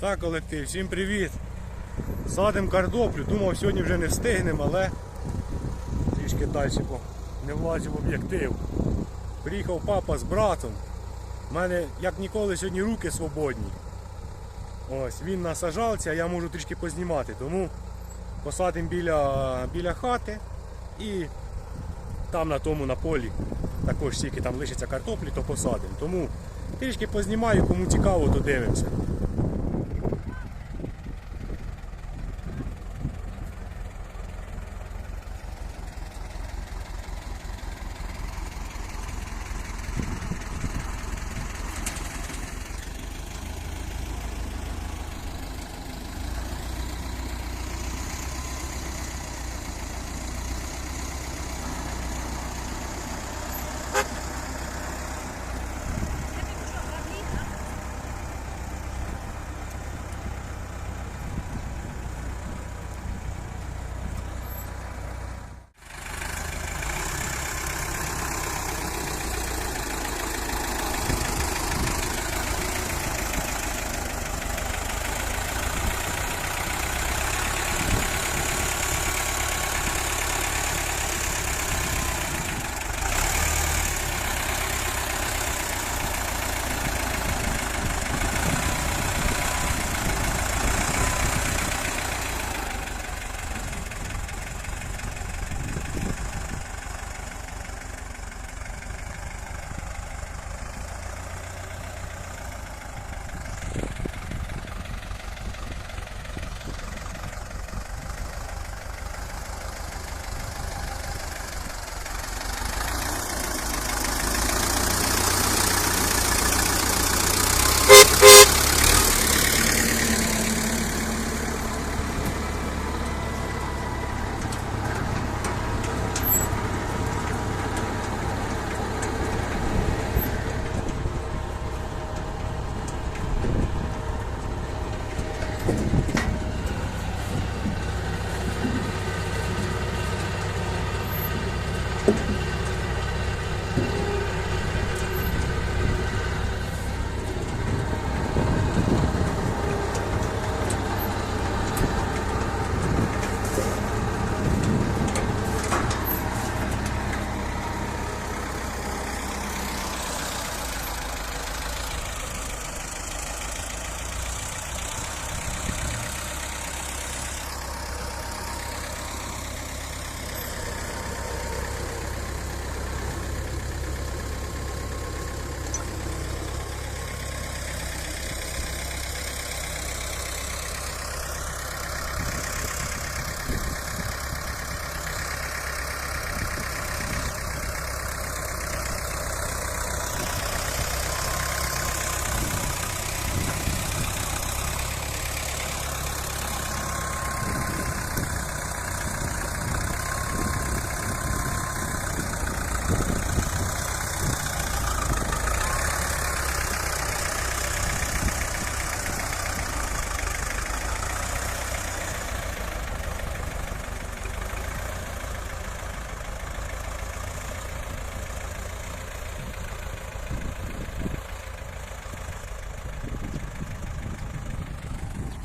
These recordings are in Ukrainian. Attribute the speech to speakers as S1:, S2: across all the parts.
S1: Так, колектив, всім привіт. Садимо картоплю. Думав, сьогодні вже не встигнемо, але трішки далі, бо не влазив об'єктив. Приїхав папа з братом. У мене, як ніколи, сьогодні руки свободні. Ось, він на а я можу трішки познімати. Тому посадимо біля, біля хати і там на тому на полі також стільки там лишиться картоплі, то посадимо. Тому трішки познімаю, кому цікаво, то дивимося.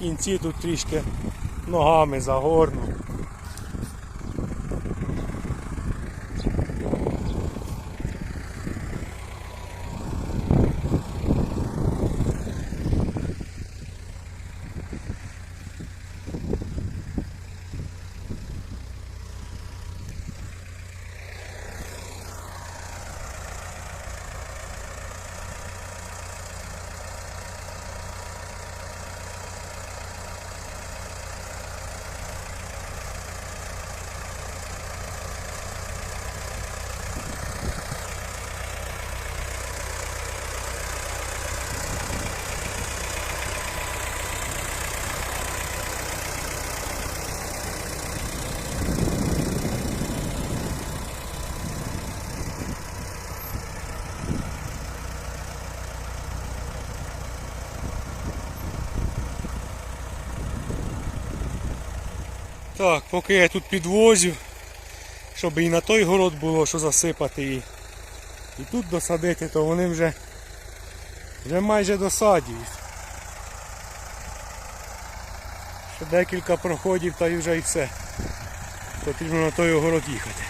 S1: Кінці тут трішки ногами загорну. Так, поки я тут підвозю, щоб і на той город було, що засипати і, і тут досадити, то вони вже, вже майже досадюють. Ще декілька проходів та і вже і все. Потрібно на той огород їхати.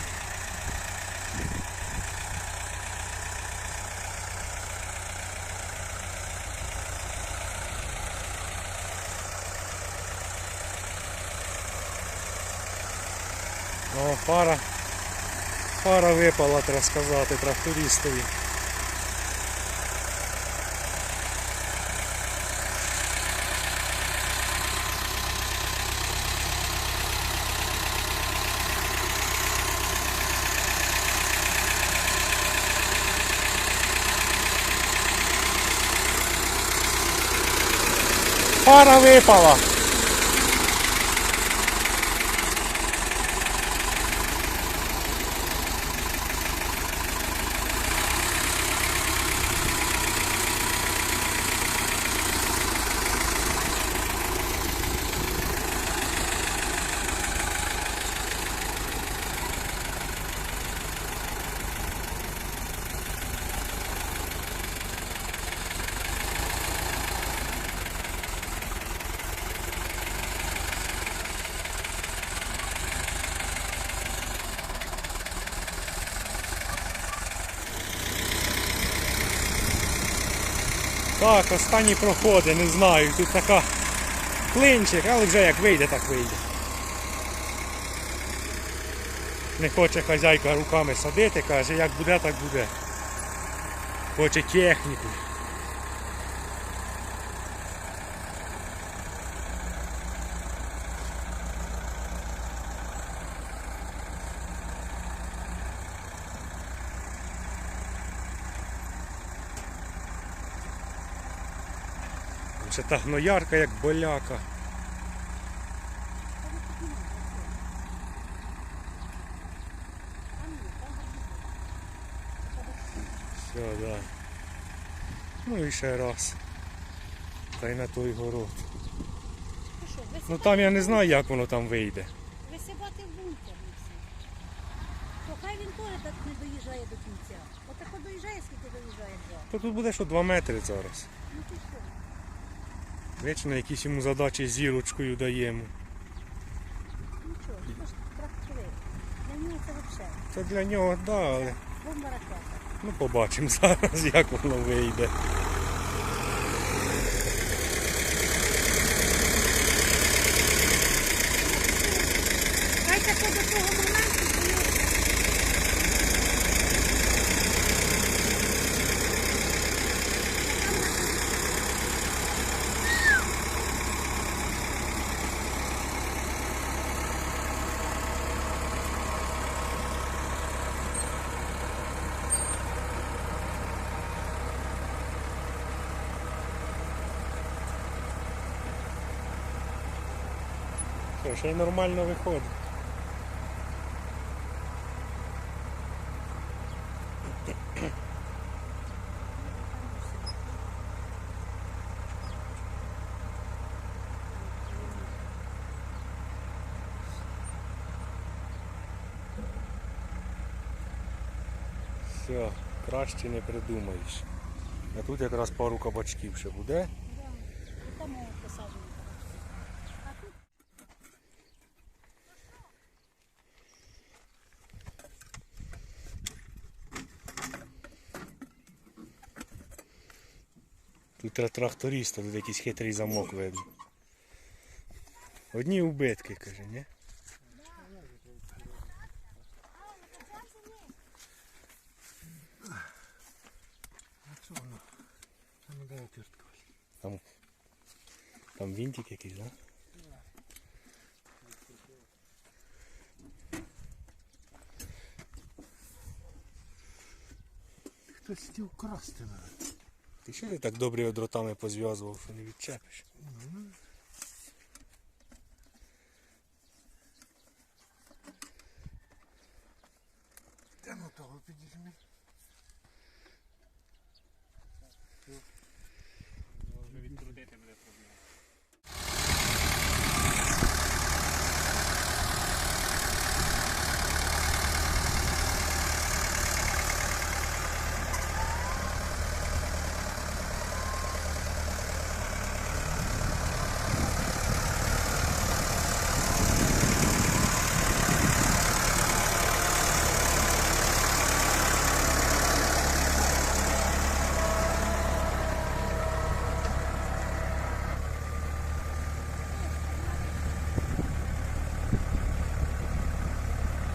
S1: Пара. Пара випала, треба сказати, трактористові. Пара випала. Так, останні проходи, не знаю. Тут така клинчик, але вже як вийде, так вийде. Не хоче хазяйка руками садити, каже, як буде, так буде. Хоче техніку. Ще та гноярка, як боляка. Все, да. Ну і ще раз. Та й на той город.
S2: Ну
S1: Ну там я не знаю, як воно там вийде.
S2: Висипати в бункер і все. То хай він теж так не доїжджає до кінця. Отако доїжджає, скільки доїжджає два.
S1: То тут буде що 2 метри зараз.
S2: Ну?
S1: Вічно якісь йому задачі зірочкою даємо.
S2: Нічого, це ж трактори. Для нього це взагалі.
S1: Це для нього, да, але
S2: Бомба ракета.
S1: ну побачимо зараз, як воно вийде. Ще й нормально виходить. Все, краще не придумаєш. А тут якраз пару кабачків ще буде.
S2: Да. Там о, посаджено. А тут
S1: Тут треба тракториста, тут якийсь хитрий замок видно. Одні убитки, каже, ні? Там, там вінтик якийсь, да?
S3: Хтось хотів красти мене.
S1: Ти що ти так добре дротами позв'язував, що не відчепиш?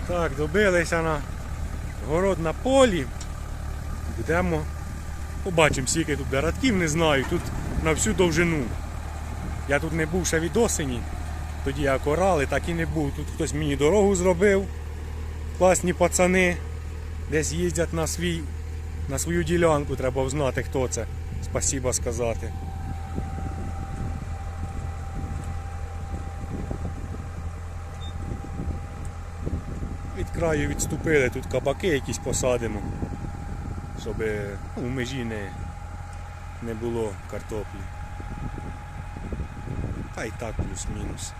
S1: Так, добилися на город на полі. Будемо. Побачимо, скільки тут радків, не знаю. Тут на всю довжину. Я тут не був ще від осені. Тоді як орали, так і не був. Тут хтось мені дорогу зробив. Класні пацани. Десь їздять на свій, на свою ділянку, треба знати, хто це. Спасіба сказати. Краю відступили, тут кабаки якісь посадимо, щоб ну, в межі не, не було картоплі. Та й так плюс-мінус.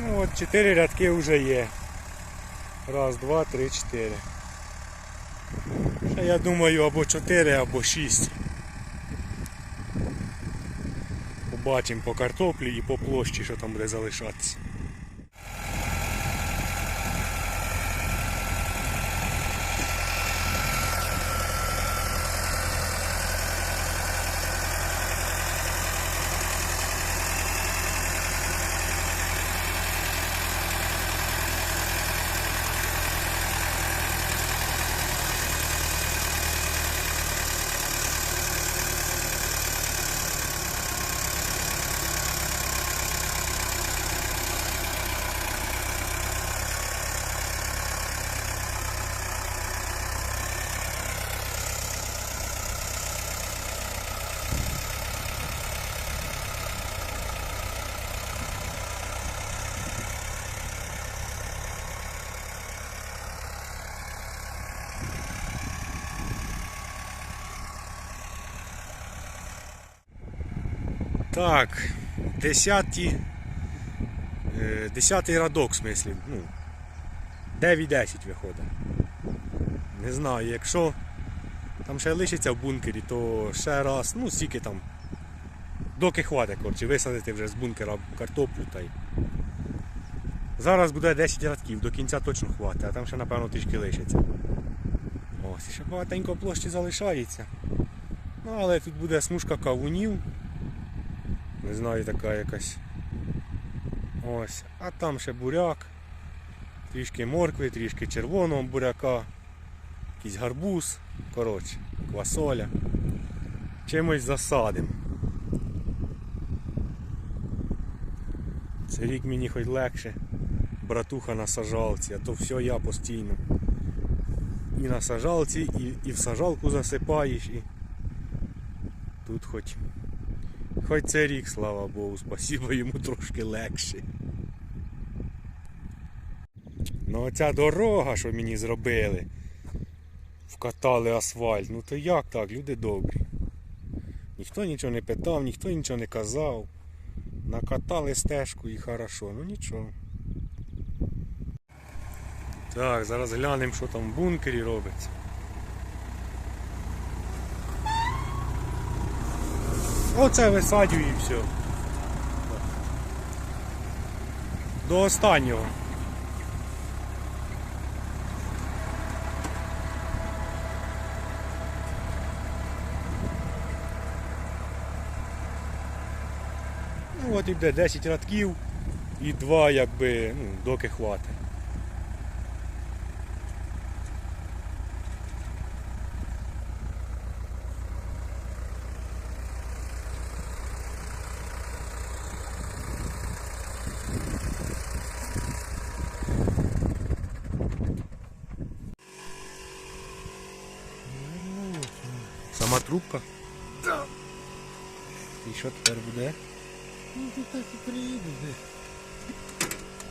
S1: Ну от чотири рядки вже є. Раз, два, три, чотири. Я думаю або чотири, або шість. Побачимо по картоплі і по площі, що там буде залишатися. Так, десятий, е, десятий радок, в смислі, ну, 9-10 виходить. Не знаю, якщо там ще лишиться в бункері, то ще раз, ну скільки там, доки хватить, коротше, висадити вже з бункера картоплю та й. Зараз буде 10 рядків, до кінця точно хватить, а там ще напевно трішки лишиться. Ось, ще багатенько площі залишається. Ну, але тут буде смужка кавунів. Не знаю, така якась. Ось. А там ще буряк. Трішки моркви, трішки червоного буряка, якийсь гарбуз, коротше, квасоля. Чимось засадимо. Цей рік мені хоч легше. Братуха на сажалці, а то все я постійно. І на сажалці, і, і в сажалку засипаєш, і тут хоч Хоч це рік, слава Богу, спасибо йому трошки легше. Ну оця дорога, що мені зробили, вкатали асфальт, ну то як так, люди добрі. Ніхто нічого не питав, ніхто нічого не казав. Накатали стежку і хорошо, ну нічого. Так, зараз глянемо, що там в бункері робиться. Оце висадю і все. До останнього. Ну от іде 10 радків і два якби, ну, доки хватить. Трубка?
S3: Да.
S1: І що тепер буде?
S3: Ну ти так і приїдеш. де.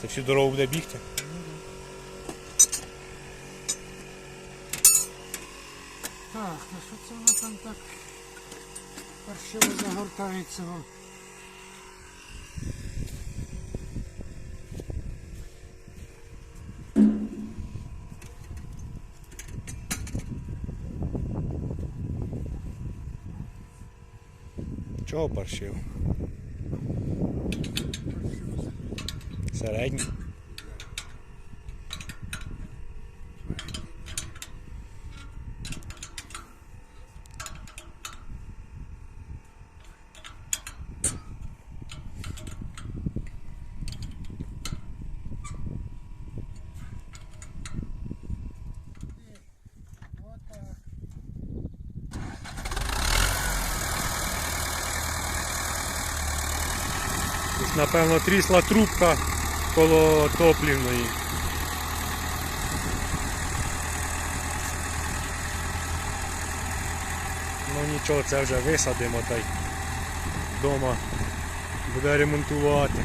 S1: Це всю дорогу буде бігти?
S3: Так, а що це вона там так паршиво загортається
S1: Чого паршив? Середній. Напевно, трісла трубка коло топлівної. Ну нічого, це вже висадимо та й вдома буде ремонтувати.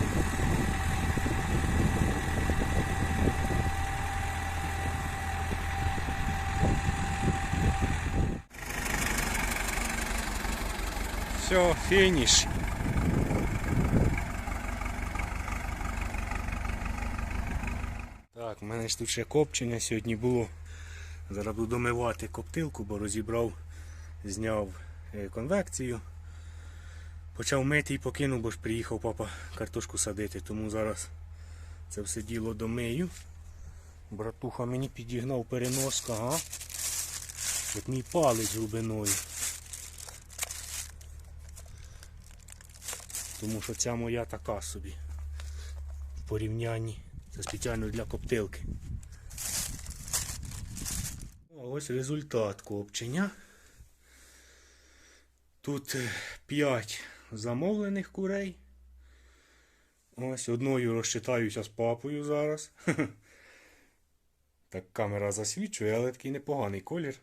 S1: Все, фініш. Ж тут ще копчення сьогодні було. Зараз буду домивати коптилку, бо розібрав, зняв е, конвекцію. Почав мити і покинув, бо ж приїхав папа картошку садити, тому зараз це все діло домию. Братуха мені підігнав переноску, ага. От мій палець глибиною. Тому що ця моя така собі в порівнянні. Це спеціально для коптилки. А ось результат копчення. Тут 5 замовлених курей. Ось одною розчитаюся з папою зараз. Так камера засвічує, але такий непоганий колір.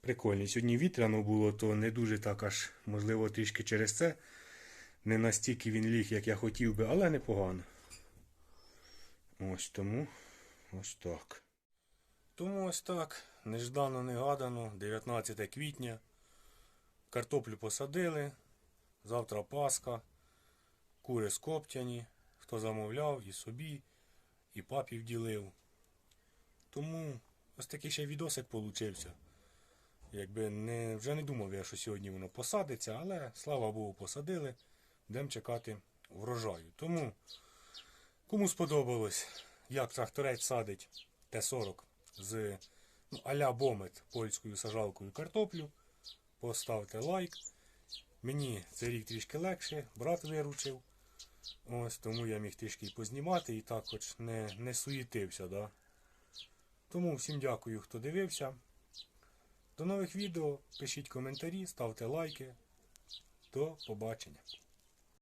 S1: Прикольний. Сьогодні вітряно було, то не дуже так аж, можливо, трішки через це. Не настільки він ліг, як я хотів би, але непогано. Ось тому ось так. Тому ось так. Неждано, негадано, 19 квітня. Картоплю посадили. Завтра Пасха. Кури скоптяні. Хто замовляв, і собі, і папі вділив. Тому ось такий ще відосик получився. Якби не, вже не думав я, що сьогодні воно посадиться, але слава Богу, посадили. Будемо чекати врожаю. Тому, кому сподобалось, як тракторець садить Т-40 з ну, а-ля Бомет польською сажалкою картоплю, поставте лайк. Мені цей рік трішки легше, брат виручив. Ось тому я міг трішки познімати і так хоч не, не суєтився. Да? Тому всім дякую, хто дивився. До нових відео. Пишіть коментарі, ставте лайки. До побачення.